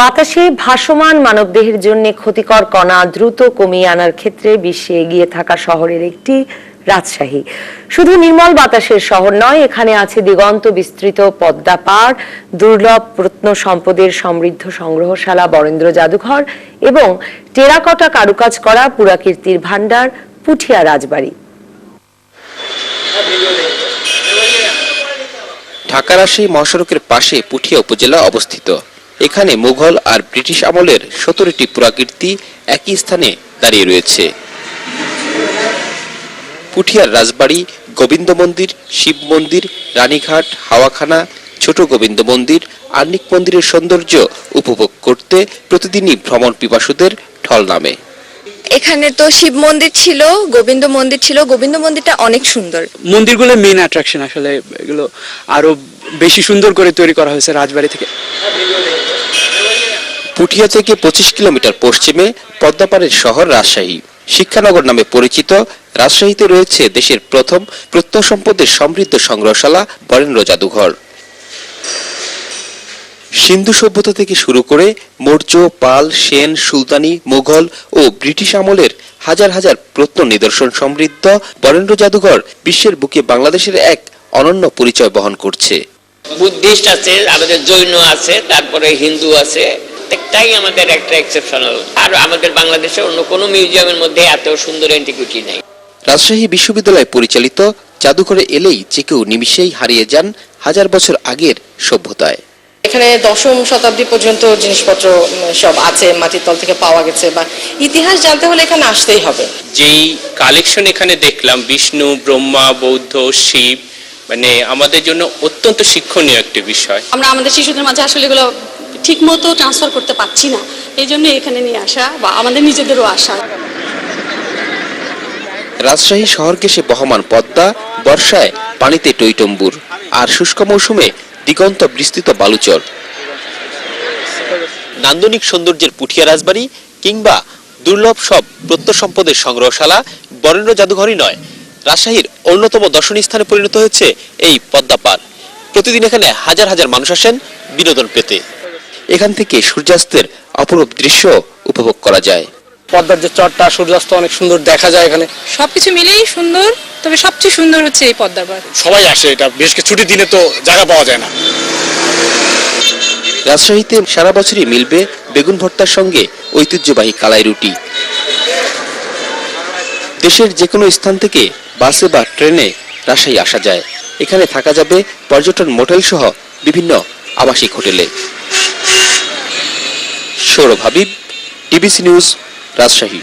বাতাসে ভাসমান মানবদেহের জন্য ক্ষতিকর কণা দ্রুত কমিয়ে আনার ক্ষেত্রে বিশ্বে এগিয়ে থাকা শহরের একটি রাজশাহী। শুধু নির্মল বাতাসের শহর নয়, এখানে আছে দিগন্ত বিস্তৃত পদ্মা পাড়, দুর্লভ প্রত্ন সম্পদের সমৃদ্ধ সংগ্রহশালা, বরেন্দ্র জাদুঘর এবং টেরাকটা কারুকাজ করা পুরাকীর্তির ভাণ্ডার, পুঠিয়া রাজবাড়ি। ঢাকা রাজশাহী মহাসড়কের পাশে পুঠিয়া উপজেলা অবস্থিত। এখানে মুঘল আর ব্রিটিশ আমলের সতেরোটি পুরাকীর্তি একই স্থানে দাঁড়িয়ে রয়েছে। পুঠিয়ার রাজবাড়ি গোবিন্দ মন্দির শিব মন্দির রানীঘাট হাওয়াখানা ছোট গোবিন্দ মন্দির আর্নিক মন্দিরের সৌন্দর্য উপভোগ করতে প্রতিদিনই ভ্রমণ পিপাসুদের ঢল নামে। এখানে তো শিব মন্দির ছিল গোবিন্দ মন্দির ছিল গোবিন্দ মন্দিরটা অনেক সুন্দর। মন্দিরগুলো মেইন অ্যাট্রাকশন আসলে এগুলো আরও বেশি সুন্দর করে তৈরি করা হয়েছে রাজবাড়ি থেকে। পুঠিয়া থেকে পঁচিশ কিলোমিটার পশ্চিমে পদ্মাপাড়ের শহর রাজশাহী। শিক্ষানগর নামে পরিচিত, রাজশাহীতে রয়েছে দেশের প্রথম প্রত্নসম্পদের সমৃদ্ধ সংগ্রহশালা বরেন্দ্র জাদুঘর। সিন্ধু সভ্যতা থেকে শুরু করে মৌর্য, পাল, সেন, সুলতানি, মুঘল ও ব্রিটিশ আমলের হাজার হাজার প্রত্ন নিদর্শন সমৃদ্ধ বরেন্দ্র জাদুঘর বিশ্বের বুকে বাংলাদেশের এক অনন্য পরিচয় বহন করছে। বুদ্ধিস্ট আছে, আমাদের জৈন আছে, তারপরে হিন্দু আছে। প্রত্যেকটাই আমাদের একটা এক্সেপশনাল আর আমাদের বাংলাদেশে অন্য কোনো মিউজিয়ামের মধ্যে এত সুন্দর অ্যান্টিকুইটি নেই। রাজশাহী বিশ্ববিদ্যালয় পরিচালিত জাদুঘরে এলেই যে কেউ নিমিষেই হারিয়ে যান হাজার বছর আগের সভ্যতায়। এখানে দশম শতাব্দী পর্যন্ত জিনিসপত্র সব আছে মাটির তল থেকে পাওয়া গেছে বা ইতিহাস জানতে হলে এখানে আসতেই হবে। যেই কালেকশন এখানে দেখলাম বিষ্ণু ব্রহ্মা বৌদ্ধ শিব মানে আমাদের জন্য অত্যন্ত শিক্ষণীয় একটি বিষয়। আমরা আমাদের শিশুদের মাঝে আসলে এগুলো ঠিক মতো ট্রান্সফার করতে পারছি না। এই জন্য এখানে নিয়ে আসা বা আমাদের নিজেদেরও আসা রাজশাহী শহর ঘেঁষে বহমান পদ্মা, বর্ষায় পানিতে টইটম্বুর। আর শুষ্ক মৌসুমে দিগন্ত বিস্তৃত বালুচর। নান্দনিক সৌন্দর্যের পুঠিয়া রাজবাড়ি কিংবা দুর্লভ সব প্রত্নসম্পদের সংগ্রহশালা বরেন্দ্র জাদুঘরই নয়, রাজশাহীর অন্যতম দর্শনীয় স্থানে পরিণত হয়েছে এই পদ্মা পার প্রতিদিন এখানে হাজার হাজার মানুষ আসেন বিনোদন পেতে। এখান থেকে সূর্যাস্তের অপরূপ দৃশ্য উপভোগ করা যায়। পদ্মার যে চরটা সূর্যাস্ত অনেক সুন্দর দেখা যায় এখানে। সবকিছু মিলেই সুন্দর তবে সবচেয়ে সুন্দর হচ্ছে এই পদ্মার পাড়। সবাই আসে এটা বিশেষ করে ছুটির দিনে তো জায়গা পাওয়া যায় না। রাজশাহীতে সারা বছরই মিলবে বেগুন ভর্তার সঙ্গে ঐতিহ্যবাহী কালাই রুটি। দেশের যে কোনো স্থান থেকে বাসে বা ট্রেনে রাজশাহী আসা যায়। এখানে থাকা যাবে পর্যটন মোটেল সহ বিভিন্ন আবাসিক হোটেলে। Sourav Habib TBC news Rajshahi.